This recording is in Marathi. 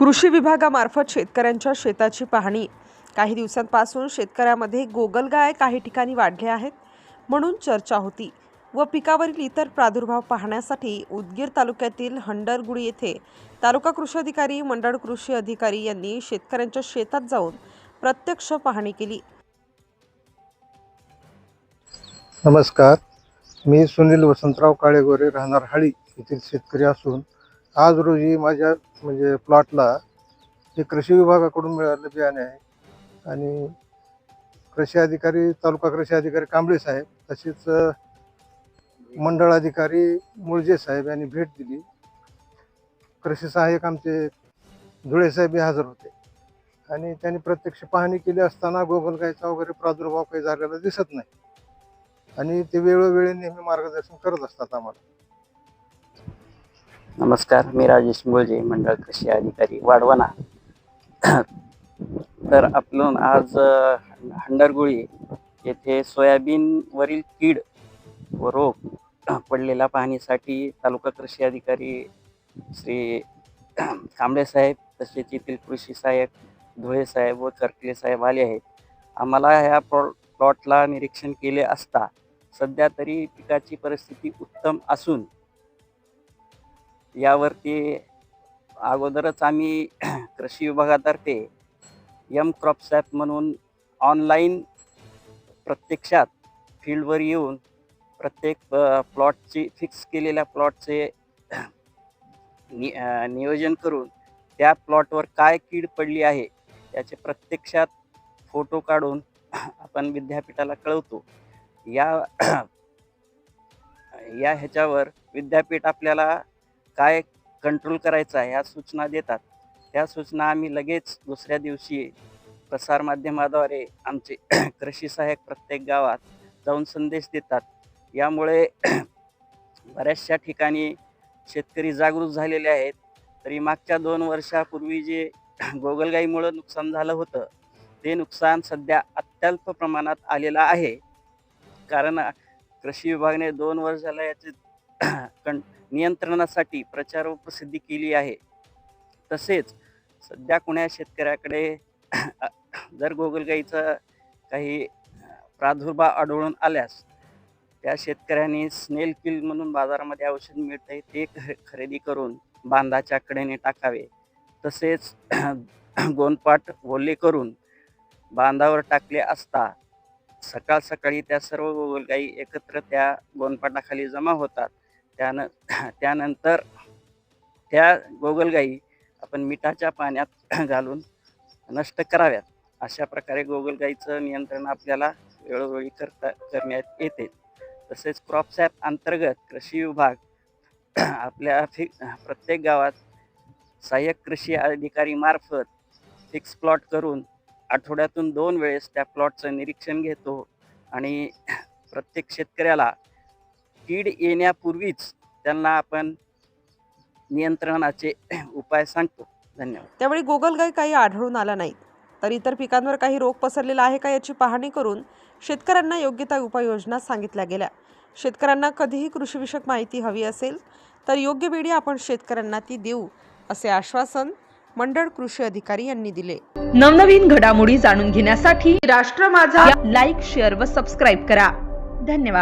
कृषी विभागामार्फत शेतकऱ्यांच्या शेताची पाहणी. काही दिवसांपासून शेतकऱ्यामध्ये गोगलगाय काही ठिकाणी वाढले आहेत म्हणून चर्चा होती व पिकावरील इतर प्रादुर्भाव पाहण्यासाठी उदगीर तालुक्यातील हंडरगुडी येथे तालुका कृषी अधिकारी मंडळ कृषी अधिकारी यांनी शेतकऱ्यांच्या शेतात जाऊन प्रत्यक्ष पाहणी केली. नमस्कार. मी सुनील वसंतराव काळेगोरे राहणार हाळी येथील शेतकरी असून आज रोजी माझ्या म्हणजे प्लॉटला हे कृषी विभागाकडून मिळालं बियाणे आहे आणि कृषी अधिकारी तालुका कृषी अधिकारी कांबळे साहेब तसेच मंडळ अधिकारी मुळजे साहेब यांनी भेट दिली. कृषी सहाय्यक आमचे धुळे साहेब हे हजर होते. आणि त्यांनी प्रत्यक्ष पाहणी केली असताना गोगलगायचा वगैरे प्रादुर्भाव काही झालेला दिसत नाही. आणि ते वेळोवेळी नेहमी मार्गदर्शन करत असतात आम्हाला. नमस्कार मी राजेश मुळजे मंडळ कृषी अधिकारी वाढवणा. तर आपण आज हंडरगुळी येथे सोयाबीनवरील कीड व रोग पडलेला पाहणीसाठी तालुका कृषी अधिकारी श्री कांबळे साहेब तसेच येथील कृषी सहाय्यक धुळे साहेब व करकले साहेब आले आहेत. आम्हाला ह्या प्लॉ प्लॉटला निरीक्षण केले असता सध्या तरी पिकाची परिस्थिती उत्तम असून यावरती अगोदरच आम्ही कृषी विभागातर्फे यम क्रॉप्स ॲप म्हणून ऑनलाईन प्रत्यक्षात फील्डवर येऊन प्रत्येक प्लॉटची फिक्स केलेल्या प्लॉटचे नि नियोजन करून त्या प्लॉटवर काय कीड पडली आहे याचे प्रत्यक्षात फोटो काढून आपण विद्यापीठाला कळवतो. या या ह्याच्यावर विद्यापीठ आपल्याला काय कंट्रोल करायचा ह्या सूचना देतात. त्या सूचना आम्ही लगेच दुसऱ्या दिवशी प्रसारमाध्यमाद्वारे आमचे कृषी सहाय्यक प्रत्येक गावात जाऊन संदेश देतात. यामुळे बऱ्याचशा ठिकाणी शेतकरी जागृत झालेले आहेत. तरी मागच्या दोन वर्षापूर्वी जे गोगलगाईमुळं नुकसान झालं होतं ते नुकसान सध्या अत्यल्प प्रमाणात आलेलं आहे. कारण कृषी विभागाने दोन वर्ष झालं याचे कण नियंत्रणासाठी प्रचार व प्रसिद्धी केली आहे. तसेच सध्या कुण्या शेतकऱ्याकडे जर गोगलगाईचा काही प्रादुर्भाव आढळून आल्यास त्या शेतकऱ्यांनी स्नेल किल म्हणून बाजारामध्ये औषध मिळते ते ख- खरेदी करून बांधाच्या कडेने टाकावे. तसेच गोंदपाट ओले करून बांधावर टाकले असता सकाळ सकाळी त्या सर्व गोगलगाई एकत्र त्या गोंदपाटाखाली जमा होतात. त्यान त्यानंतर त्या गोगलगाई आपण मिठाच्या पाण्यात घालून नष्ट कराव्यात. अशा प्रकारे गोगलगाईचं नियंत्रण आपल्याला वेळोवेळी करता करण्यात येते. तसेच क्रॉपसॅप अंतर्गत कृषी विभाग आपल्या फि प्रत्येक गावात सहाय्यक कृषी अधिकारी मार्फत फिक्स प्लॉट करून आठवड्यातून दोन वेळेस त्या प्लॉटचं निरीक्षण घेतो. आणि प्रत्येक शेतकऱ्याला कीड येण्यापूर्वीच त्यांना आपण नियंत्रणाचे उपाय सांगतो. धन्यवाद. त्यावेळी गोगलगाय काही आढळून आला नाही. तर इतर पिकांवर काही रोग पसरलेला आहे का याची पाहणी करून शेतकऱ्यांना योग्य त्या उपाययोजना सांगितल्या गेल्या. शेतकऱ्यांना कधीही कृषीविषयक माहिती हवी असेल तर योग्य वेळी आपण शेतकऱ्यांना ती देऊ असे आश्वासन मंडळ कृषी अधिकारी यांनी दिले. नवनवीन घडामोडी जाणून घेण्यासाठी राष्ट्र माझा लाईक शेअर व सबस्क्राईब करा. धन्यवाद.